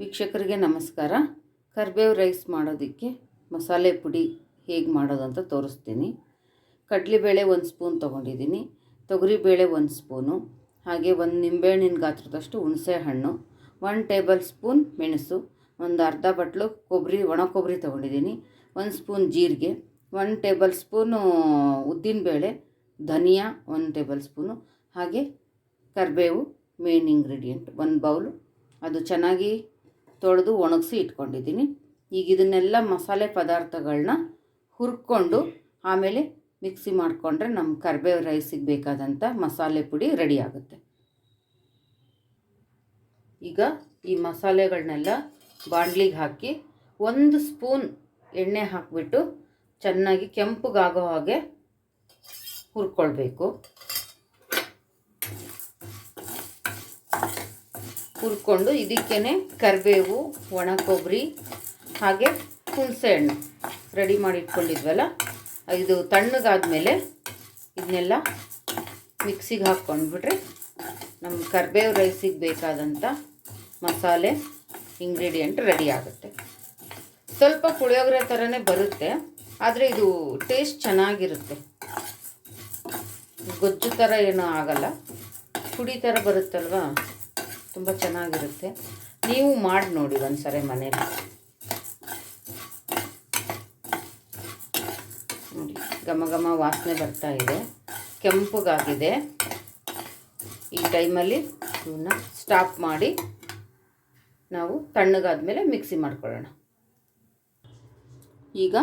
ವೀಕ್ಷಕರಿಗೆ ನಮಸ್ಕಾರ. ಕರ್ಬೇವು ರೈಸ್ ಮಾಡೋದಕ್ಕೆ ಮಸಾಲೆ ಪುಡಿ ಹೇಗೆ ಮಾಡೋದು ಅಂತ ತೋರಿಸ್ತೀನಿ. ಕಡಲೆಬೇಳೆ ಒಂದು ಸ್ಪೂನ್ ತೊಗೊಂಡಿದ್ದೀನಿ. ತೊಗರಿಬೇಳೆ ಒಂದು ಸ್ಪೂನು. ಹಾಗೆ ಒಂದು ನಿಂಬೆಹಣ್ಣಿನ ಗಾತ್ರದಷ್ಟು ಹುಣಸೆ ಹಣ್ಣು ಒನ್ ಟೇಬಲ್ ಸ್ಪೂನ್ ಮೆಣಸು. ಒಂದು ಅರ್ಧ ಬಟ್ಲು ಕೊಬ್ಬರಿ, ಒಣ ಕೊಬ್ಬರಿ ತೊಗೊಂಡಿದ್ದೀನಿ. ಒಂದು ಸ್ಪೂನ್ ಜೀರಿಗೆ. ಒನ್ ಟೇಬಲ್ ಸ್ಪೂನು ಉದ್ದಿನಬೇಳೆ. ಧನಿಯಾ ಒನ್ ಟೇಬಲ್ ಸ್ಪೂನು. ಹಾಗೆ ಕರಿಬೇವು ಮೇನ್ ಇಂಗ್ರೀಡಿಯೆಂಟ್. ಒಂದು ಬೌಲು. ಅದು ಚೆನ್ನಾಗಿ ತೊಳೆದು ಒಣಗಿಸಿ ಇಟ್ಕೊಂಡಿದ್ದೀನಿ. ಈಗ ಇದನ್ನೆಲ್ಲ ಮಸಾಲೆ ಪದಾರ್ಥಗಳನ್ನ ಹುರ್ಕೊಂಡು ಆಮೇಲೆ ಮಿಕ್ಸಿ ಮಾಡಿಕೊಂಡ್ರೆ ನಮ್ಮ ಕರಿಬೇವು ರೈಸಿಗೆ ಬೇಕಾದಂಥ ಮಸಾಲೆ ಪುಡಿ ರೆಡಿ ಆಗುತ್ತೆ. ಈಗ ಈ ಮಸಾಲೆಗಳನ್ನೆಲ್ಲ ಬಾಂಡ್ಲಿಗೆ ಹಾಕಿ ಒಂದು ಸ್ಪೂನ್ ಎಣ್ಣೆ ಹಾಕಿಬಿಟ್ಟು ಚೆನ್ನಾಗಿ ಕೆಂಪಗಾಗೋ ಹಾಗೆ ಹುರ್ಕೊಳ್ಬೇಕು. ಹುರ್ಕೊಂಡು ಇದಕ್ಕೇ ಕರಿಬೇವು, ಒಣ ಕೊಬ್ಬರಿ, ಹಾಗೆ ಹುಣಸೆ ಹಣ್ಣು ರೆಡಿ ಮಾಡಿ ಇಟ್ಕೊಂಡಿದ್ವಲ್ಲ ಇದು ತಣ್ಣಗಾದ್ಮೇಲೆ ಇದನ್ನೆಲ್ಲ ಮಿಕ್ಸಿಗೆ ಹಾಕ್ಕೊಂಡ್ಬಿಟ್ರೆ ನಮ್ಮ ಕರಿಬೇವು ರೈಸಿಗೆ ಬೇಕಾದಂಥ ಮಸಾಲೆ, ಇಂಗ್ರೀಡಿಯೆಂಟ್ ರೆಡಿ ಆಗುತ್ತೆ. ಸ್ವಲ್ಪ ಪುಳಿಯೋಗರೆ ಥರನೇ ಬರುತ್ತೆ, ಆದರೆ ಇದು ಟೇಸ್ಟ್ ಚೆನ್ನಾಗಿರುತ್ತೆ. ಗೊಜ್ಜು ಥರ ಏನೂ ಆಗಲ್ಲ. ಪುಡಿ ಥರ ಬರುತ್ತಲ್ವಾ? ತುಂಬ ಚೆನ್ನಾಗಿರುತ್ತೆ. ನೀವು ಮಾಡಿ ನೋಡಿ ಒಂದು ಸರಿ ಮನೇಲಿ. ನೋಡಿ, ಘಮ ಘಮ ವಾಸನೆ ಬರ್ತಾ ಇದೆ. ಕೆಂಪಗಾಗಿದೆ. ಈ ಟೈಮಲ್ಲಿ ಇವನ್ನ ಸ್ಟಾಪ್ ಮಾಡಿ ನಾವು ತಣ್ಣಗಾದ್ಮೇಲೆ ಮಿಕ್ಸಿ ಮಾಡ್ಕೊಳ್ಳೋಣ. ಈಗ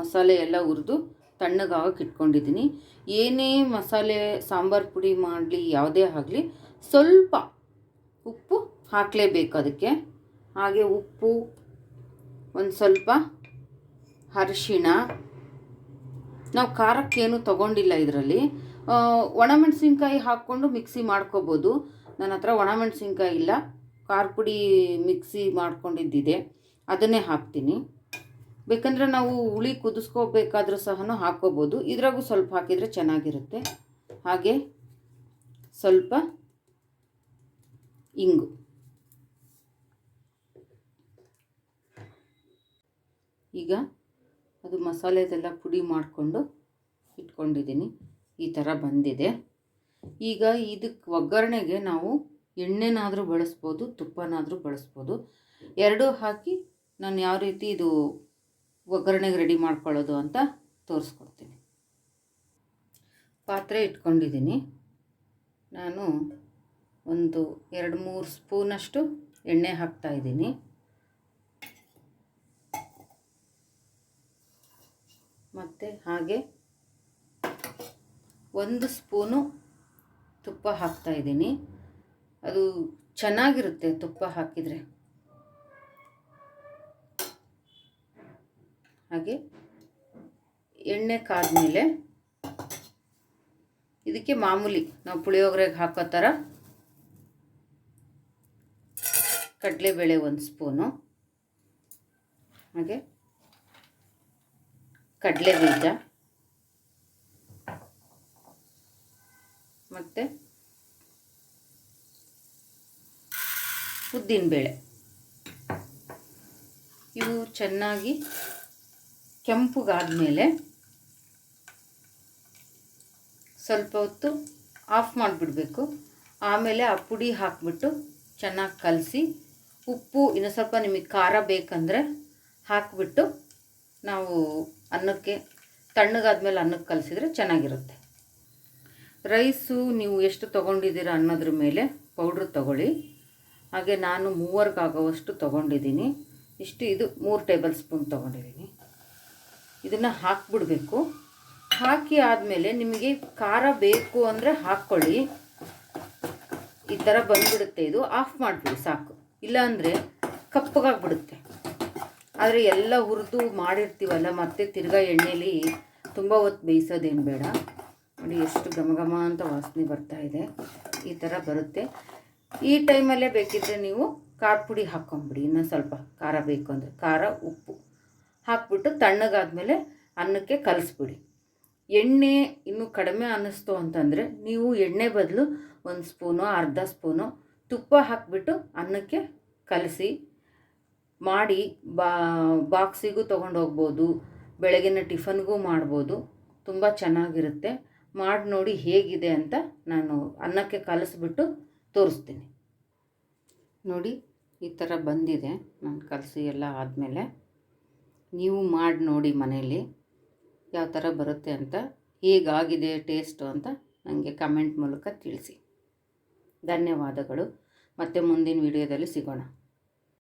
ಮಸಾಲೆ ಎಲ್ಲ ಹುರಿದು ತಣ್ಣಗಾಗಕ್ಕೆ ಇಟ್ಕೊಂಡಿದ್ದೀನಿ. ಏನೇ ಮಸಾಲೆ, ಸಾಂಬಾರು ಪುಡಿ ಮಾಡಲಿ, ಯಾವುದೇ ಆಗಲಿ ಸ್ವಲ್ಪ ಉಪ್ಪು ಹಾಕಲೇಬೇಕು ಅದಕ್ಕೆ. ಹಾಗೆ ಉಪ್ಪು, ಒಂದು ಸ್ವಲ್ಪ ಅರಿಶಿಣ. ನಾವು ಖಾರಕ್ಕೇನು ತಗೊಂಡಿಲ್ಲ ಇದರಲ್ಲಿ. ಒಣಮೆಣಸಿನ್ಕಾಯಿ ಹಾಕ್ಕೊಂಡು ಮಿಕ್ಸಿ ಮಾಡ್ಕೋಬೋದು. ನನ್ನ ಹತ್ರ ಒಣಮೆಣಸಿನ್ಕಾಯಿ ಇಲ್ಲ. ಖಾರ ಪುಡಿ ಮಿಕ್ಸಿ ಮಾಡ್ಕೊಂಡಿದ್ದಿದೆ. ಅದನ್ನೇ ಹಾಕ್ತೀನಿ. ಬೇಕಂದರೆ ನಾವು ಹುಳಿ ಕುದಿಸ್ಕೋಬೇಕಾದ್ರೂ ಸಹ ಹಾಕ್ಕೋಬೋದು. ಇದ್ರಾಗೂ ಸ್ವಲ್ಪ ಹಾಕಿದರೆ ಚೆನ್ನಾಗಿರುತ್ತೆ. ಹಾಗೆ ಸ್ವಲ್ಪ ಇಂಗು. ಈಗ ಅದು ಮಸಾಲೆದೆಲ್ಲ ಪುಡಿ ಮಾಡಿಕೊಂಡು ಇಟ್ಕೊಂಡಿದ್ದೀನಿ. ಈ ಥರ ಬಂದಿದೆ. ಈಗ ಇದಕ್ಕೆ ಒಗ್ಗರಣೆಗೆ ನಾವು ಎಣ್ಣೆನಾದರೂ ಬಳಸ್ಬೋದು, ತುಪ್ಪನಾದರೂ ಬಳಸ್ಬೋದು. ಎರಡೂ ಹಾಕಿ ನಾನು ಯಾವ ರೀತಿ ಇದು ಒಗ್ಗರಣೆಗೆ ರೆಡಿ ಮಾಡ್ಕೊಳ್ಳೋದು ಅಂತ ತೋರಿಸ್ಕೊಡ್ತೀನಿ. ಪಾತ್ರೆ ಇಟ್ಕೊಂಡಿದ್ದೀನಿ. ನಾನು ಒಂದು ಎರಡು ಮೂರು ಸ್ಪೂನಷ್ಟು ಎಣ್ಣೆ ಹಾಕ್ತಾಯಿದ್ದೀನಿ ಮತ್ತು ಹಾಗೆ ಒಂದು ಸ್ಪೂನು ತುಪ್ಪ ಹಾಕ್ತಾಯಿದ್ದೀನಿ ಅದು ಚೆನ್ನಾಗಿರುತ್ತೆ ತುಪ್ಪ ಹಾಕಿದರೆ. ಹಾಗೆ ಎಣ್ಣೆ ಕಾದ್ಮೇಲೆ ಇದಕ್ಕೆ ಮಾಮೂಲಿ ನಾವು ಪುಳಿಯೋಗರೆಗೆ ಹಾಕೋ ಥರ ಕಡಲೆಬೇಳೆ ಒಂದು ಸ್ಪೂನು. ಹಾಗೆ ಕಡಲೆ ಬೀಜ ಮತ್ತು ಉದ್ದಿನಬೇಳೆ. ಇವು ಚೆನ್ನಾಗಿ ಕೆಂಪುಗಾದ್ಮೇಲೆ ಸ್ವಲ್ಪ ಹೊತ್ತು ಆಫ್ ಮಾಡಿಬಿಡಬೇಕು. ಆಮೇಲೆ ಆ ಪುಡಿ ಹಾಕಿಬಿಟ್ಟು ಚೆನ್ನಾಗಿ ಕಲಸಿ ಉಪ್ಪು ಇನ್ನು ಸ್ವಲ್ಪ ನಿಮಗೆ ಖಾರ ಬೇಕಂದರೆ ಹಾಕಿಬಿಟ್ಟು ನಾವು ಅನ್ನಕ್ಕೆ ತಣ್ಣಗಾದ್ಮೇಲೆ ಅನ್ನಕ್ಕೆ ಕಲಸಿದ್ರೆ ಚೆನ್ನಾಗಿರುತ್ತೆ. ರೈಸು ನೀವು ಎಷ್ಟು ತೊಗೊಂಡಿದ್ದೀರ ಅನ್ನೋದ್ರ ಮೇಲೆ ಪೌಡ್ರ್ ತೊಗೊಳ್ಳಿ. ಹಾಗೆ ನಾನು ಮೂವರ್ಗಾಗೋವಷ್ಟು ತೊಗೊಂಡಿದ್ದೀನಿ. ಇಷ್ಟು ಇದು ಮೂರು ಟೇಬಲ್ ಸ್ಪೂನ್ ತೊಗೊಂಡಿದ್ದೀನಿ. ಇದನ್ನು ಹಾಕ್ಬಿಡಬೇಕು. ಹಾಕಿ ಆದಮೇಲೆ ನಿಮಗೆ ಖಾರ ಬೇಕು ಅಂದರೆ ಹಾಕ್ಕೊಳ್ಳಿ. ಈ ಥರ ಬಂದುಬಿಡುತ್ತೆ ಇದು. ಆಫ್ ಮಾಡಿಬಿಡಿ ಸಾಕು. ಇಲ್ಲಾಂದರೆ ಕಪ್ಪಗಾಗ್ಬಿಡುತ್ತೆ. ಆದರೆ ಎಲ್ಲ ಹುರಿದು ಮಾಡಿರ್ತೀವಲ್ಲ, ಮತ್ತೆ ತಿರ್ಗಾ ಎಣ್ಣೆಲಿ ತುಂಬ ಹೊತ್ತು ಬೇಯಿಸೋದೇನು ಬೇಡ. ನೋಡಿ ಎಷ್ಟು ಘಮ ಘಮ ಅಂತ ವಾಸನೆ ಬರ್ತಾ ಇದೆ. ಈ ಥರ ಬರುತ್ತೆ. ಈ ಟೈಮಲ್ಲೇ ಬೇಕಿದ್ದರೆ ನೀವು ಖಾರ ಪುಡಿ ಹಾಕ್ಕೊಂಬಿಡಿ ಇನ್ನೂ ಸ್ವಲ್ಪ ಖಾರ ಬೇಕು ಅಂದರೆ ಖಾರ, ಉಪ್ಪು ಹಾಕ್ಬಿಟ್ಟು ತಣ್ಣಗಾದಮೇಲೆ ಅನ್ನಕ್ಕೆ ಕಲಿಸ್ಬಿಡಿ. ಎಣ್ಣೆ ಇನ್ನೂ ಕಡಿಮೆ ಅನ್ನಿಸ್ತು ಅಂತಂದರೆ ನೀವು ಎಣ್ಣೆ ಬದಲು ಒಂದು ಸ್ಪೂನು, ಅರ್ಧ ಸ್ಪೂನು ತುಪ್ಪ ಹಾಕಿಬಿಟ್ಟು ಅನ್ನಕ್ಕೆ ಕಲಸಿ ಮಾಡಿ ಬಾಕ್ಸಿಗೂ ತೊಗೊಂಡು ಹೋಗ್ಬೋದು, ಬೆಳಗಿನ ಟಿಫನ್ಗೂ ಮಾಡ್ಬೋದು, ತುಂಬ ಚೆನ್ನಾಗಿರುತ್ತೆ. ಮಾಡಿ ನೋಡಿ ಹೇಗಿದೆ ಅಂತ ನಾನು ಅನ್ನಕ್ಕೆ ಕಲಸಿಬಿಟ್ಟು ತೋರಿಸ್ತೀನಿ. ನೋಡಿ, ಈ ಥರ ಬಂದಿದೆ. ನಾನು ಕಲಸಿ ಎಲ್ಲ ಆದಮೇಲೆ ನೀವು ಮಾಡಿ ನೋಡಿ ಮನೆಯಲ್ಲಿ ಯಾವ ಥರ ಬರುತ್ತೆ ಅಂತ, ಹೇಗಾಗಿದೆ ಟೇಸ್ಟು ಅಂತ ನನಗೆ ಕಮೆಂಟ್ ಮೂಲಕ ತಿಳಿಸಿ. ಧನ್ಯವಾದಗಳು. ಮತ್ತೆ ಮುಂದಿನ ವಿಡಿಯೋದಲ್ಲಿ ಸಿಗೋಣ.